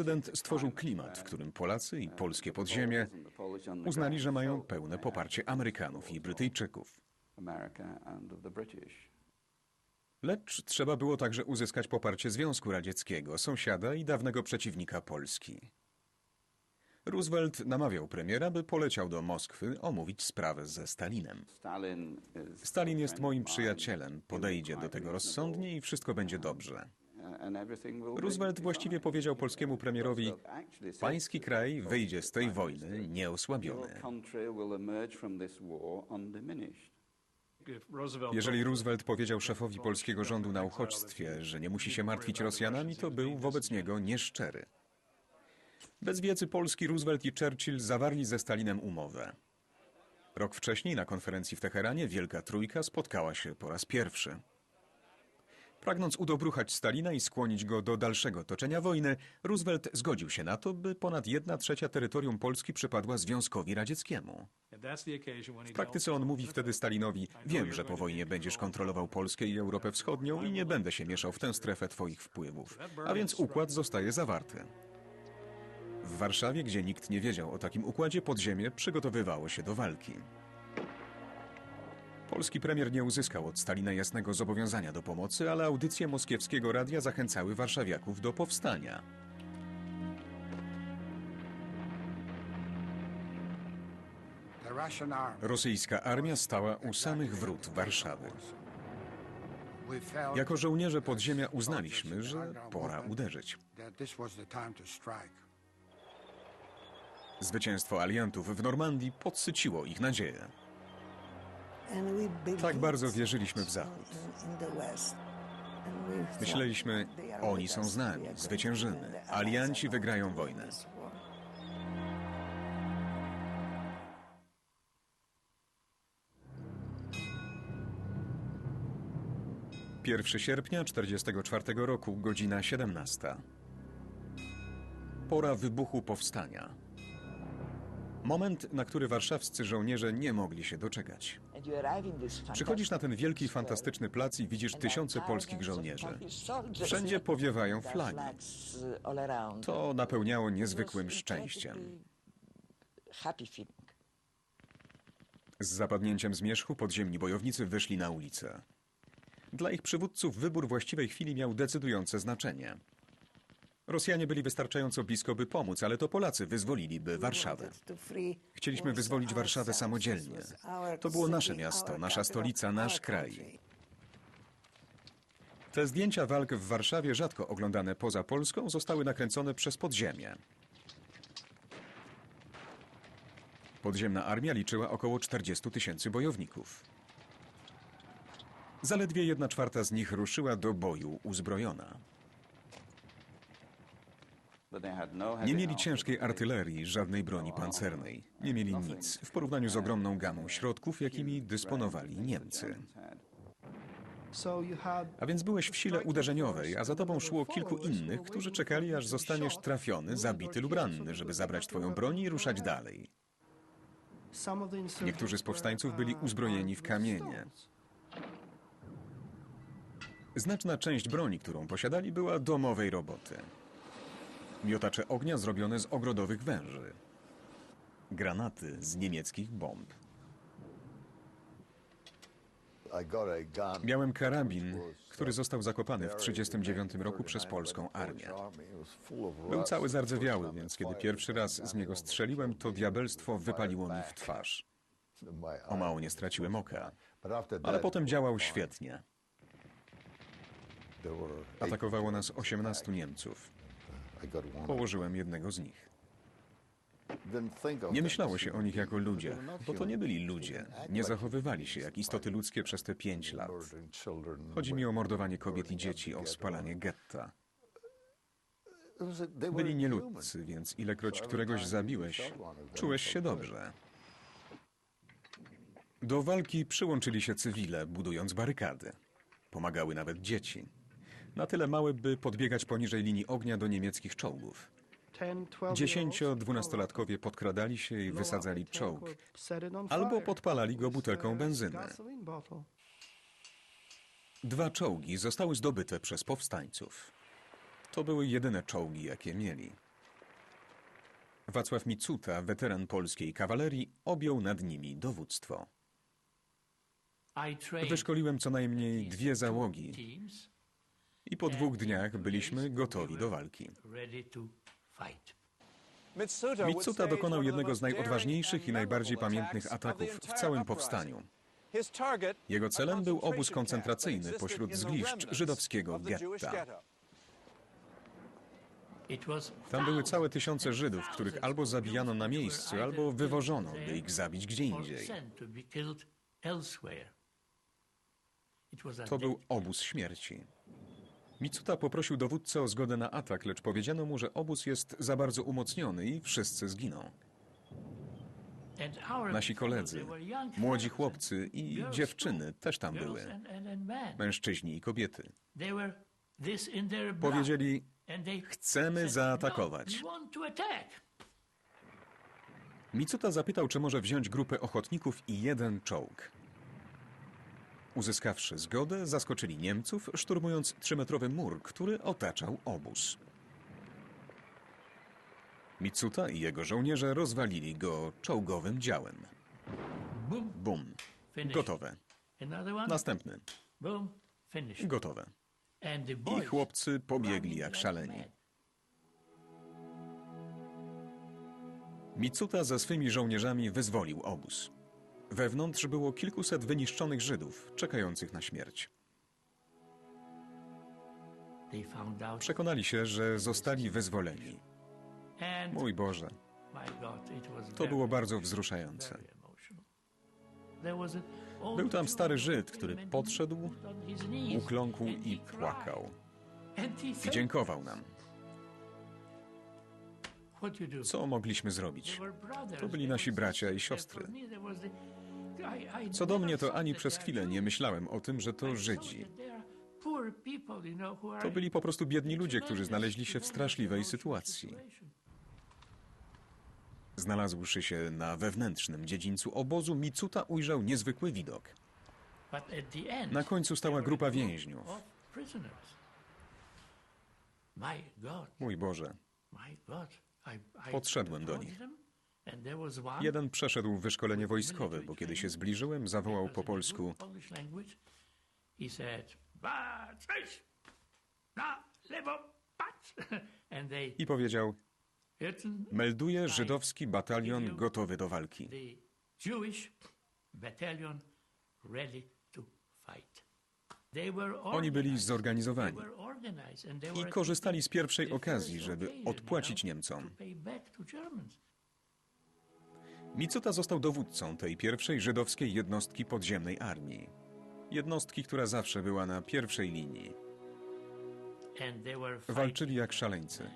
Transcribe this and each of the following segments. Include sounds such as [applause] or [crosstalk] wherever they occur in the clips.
Prezydent stworzył klimat, w którym Polacy i polskie podziemie uznali, że mają pełne poparcie Amerykanów i Brytyjczyków. Lecz trzeba było także uzyskać poparcie Związku Radzieckiego, sąsiada i dawnego przeciwnika Polski. Roosevelt namawiał premiera, by poleciał do Moskwy omówić sprawę ze Stalinem. Stalin jest moim przyjacielem, podejdzie do tego rozsądnie i wszystko będzie dobrze. Roosevelt właściwie powiedział polskiemu premierowi: Pański kraj wyjdzie z tej wojny nieosłabiony. Jeżeli Roosevelt powiedział szefowi polskiego rządu na uchodźstwie, że nie musi się martwić Rosjanami, to był wobec niego nieszczery. Bez wiedzy Polski Roosevelt i Churchill zawarli ze Stalinem umowę. Rok wcześniej na konferencji w Teheranie Wielka Trójka spotkała się po raz pierwszy. Pragnąc udobruchać Stalina i skłonić go do dalszego toczenia wojny, Roosevelt zgodził się na to, by ponad jedna trzecia terytorium Polski przypadła Związkowi Radzieckiemu. W praktyce on mówi wtedy Stalinowi: Wiem, że po wojnie będziesz kontrolował Polskę i Europę Wschodnią i nie będę się mieszał w tę strefę twoich wpływów. A więc układ zostaje zawarty. W Warszawie, gdzie nikt nie wiedział o takim układzie, podziemie przygotowywało się do walki. Polski premier nie uzyskał od Stalina jasnego zobowiązania do pomocy, ale audycje moskiewskiego radia zachęcały warszawiaków do powstania. Rosyjska armia stała u samych wrót Warszawy. Jako żołnierze podziemia uznaliśmy, że pora uderzyć. Zwycięstwo aliantów w Normandii podsyciło ich nadzieję. Tak bardzo wierzyliśmy w Zachód. Myśleliśmy, oni są z nami, zwyciężymy. Alianci wygrają wojnę. 1 sierpnia 1944 roku, godzina 17. Pora wybuchu powstania. Moment, na który warszawscy żołnierze nie mogli się doczekać. Przychodzisz na ten wielki, fantastyczny plac i widzisz tysiące polskich żołnierzy. Wszędzie powiewają flagi. To napełniało niezwykłym szczęściem. Z zapadnięciem zmierzchu podziemni bojownicy wyszli na ulicę. Dla ich przywódców wybór właściwej chwili miał decydujące znaczenie. Rosjanie byli wystarczająco blisko, by pomóc, ale to Polacy wyzwoliliby Warszawę. Chcieliśmy wyzwolić Warszawę samodzielnie. To było nasze miasto, nasza stolica, nasz kraj. Te zdjęcia walk w Warszawie, rzadko oglądane poza Polską, zostały nakręcone przez podziemie. Podziemna armia liczyła około 40 tysięcy bojowników. Zaledwie jedna czwarta z nich ruszyła do boju uzbrojona. Nie mieli ciężkiej artylerii, żadnej broni pancernej. Nie mieli nic w porównaniu z ogromną gamą środków, jakimi dysponowali Niemcy. A więc byłeś w sile uderzeniowej, a za tobą szło kilku innych, którzy czekali, aż zostaniesz trafiony, zabity lub ranny, żeby zabrać twoją broń i ruszać dalej. Niektórzy z powstańców byli uzbrojeni w kamienie. Znaczna część broni, którą posiadali, była domowej roboty. Miotacze ognia zrobione z ogrodowych węży. Granaty z niemieckich bomb. Miałem karabin, który został zakopany w 1939 roku przez polską armię. Był cały zardzewiały, więc kiedy pierwszy raz z niego strzeliłem, to diabelstwo wypaliło mi w twarz. O mało nie straciłem oka, ale potem działał świetnie. Atakowało nas 18 Niemców. Położyłem jednego z nich. Nie myślało się o nich jako ludzie, bo to nie byli ludzie. Nie zachowywali się jak istoty ludzkie przez te pięć lat. Chodzi mi o mordowanie kobiet i dzieci, o spalanie getta. Byli nieludcy, więc ilekroć któregoś zabiłeś, czułeś się dobrze. Do walki przyłączyli się cywile, budując barykady. Pomagały nawet dzieci. Na tyle małe, by podbiegać poniżej linii ognia do niemieckich czołgów. Dziesięcio-dwunastolatkowie podkradali się i wysadzali czołg, albo podpalali go butelką benzyny. Dwa czołgi zostały zdobyte przez powstańców. To były jedyne czołgi, jakie mieli. Wacław Micuta, weteran polskiej kawalerii, objął nad nimi dowództwo. Wyszkoliłem co najmniej dwie załogi i po dwóch dniach byliśmy gotowi do walki. Mitsuta dokonał jednego z najodważniejszych i najbardziej pamiętnych ataków w całym powstaniu. Jego celem był obóz koncentracyjny pośród zgliszcz żydowskiego getta. Tam były całe tysiące Żydów, których albo zabijano na miejscu, albo wywożono, by ich zabić gdzie indziej. To był obóz śmierci. Mitsuta poprosił dowódcę o zgodę na atak, lecz powiedziano mu, że obóz jest za bardzo umocniony i wszyscy zginą. Nasi koledzy, młodzi chłopcy i dziewczyny też tam były, mężczyźni i kobiety. Powiedzieli, chcemy zaatakować. Mitsuta zapytał, czy może wziąć grupę ochotników i jeden czołg. Uzyskawszy zgodę, zaskoczyli Niemców, szturmując trzymetrowy mur, który otaczał obóz. Mitsuta i jego żołnierze rozwalili go czołgowym działem. Bum. Gotowe. Następny. Gotowe. I chłopcy pobiegli jak szaleni. Mitsuta ze swymi żołnierzami wyzwolił obóz. Wewnątrz było kilkuset wyniszczonych Żydów, czekających na śmierć. Przekonali się, że zostali wyzwoleni. Mój Boże, to było bardzo wzruszające. Był tam stary Żyd, który podszedł, ukląkł i płakał. I dziękował nam. Co mogliśmy zrobić? To byli nasi bracia i siostry. Co do mnie, to ani przez chwilę nie myślałem o tym, że to Żydzi. To byli po prostu biedni ludzie, którzy znaleźli się w straszliwej sytuacji. Znalazłszy się na wewnętrznym dziedzińcu obozu, Mitsuta ujrzał niezwykły widok. Na końcu stała grupa więźniów. Mój Boże, Podszedłem do nich. Jeden przeszedł wyszkolenie wojskowe, bo kiedy się zbliżyłem, zawołał po polsku. [laughs] i powiedział: Melduje żydowski batalion gotowy do walki. Oni byli zorganizowani I korzystali z pierwszej okazji, żeby odpłacić Niemcom. Mitsuta został dowódcą tej pierwszej żydowskiej jednostki podziemnej armii. Jednostki, która zawsze była na pierwszej linii. Walczyli jak szaleńcy.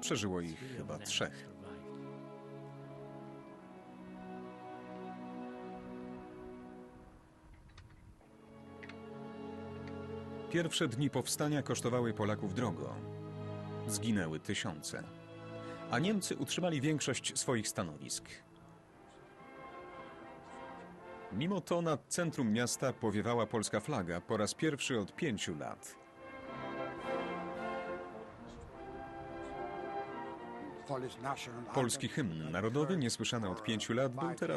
Przeżyło ich chyba trzech. Pierwsze dni powstania kosztowały Polaków drogo. Zginęły tysiące. A Niemcy utrzymali większość swoich stanowisk. Mimo to nad centrum miasta powiewała polska flaga po raz pierwszy od pięciu lat. Polski hymn narodowy, niesłyszany od pięciu lat, był teraz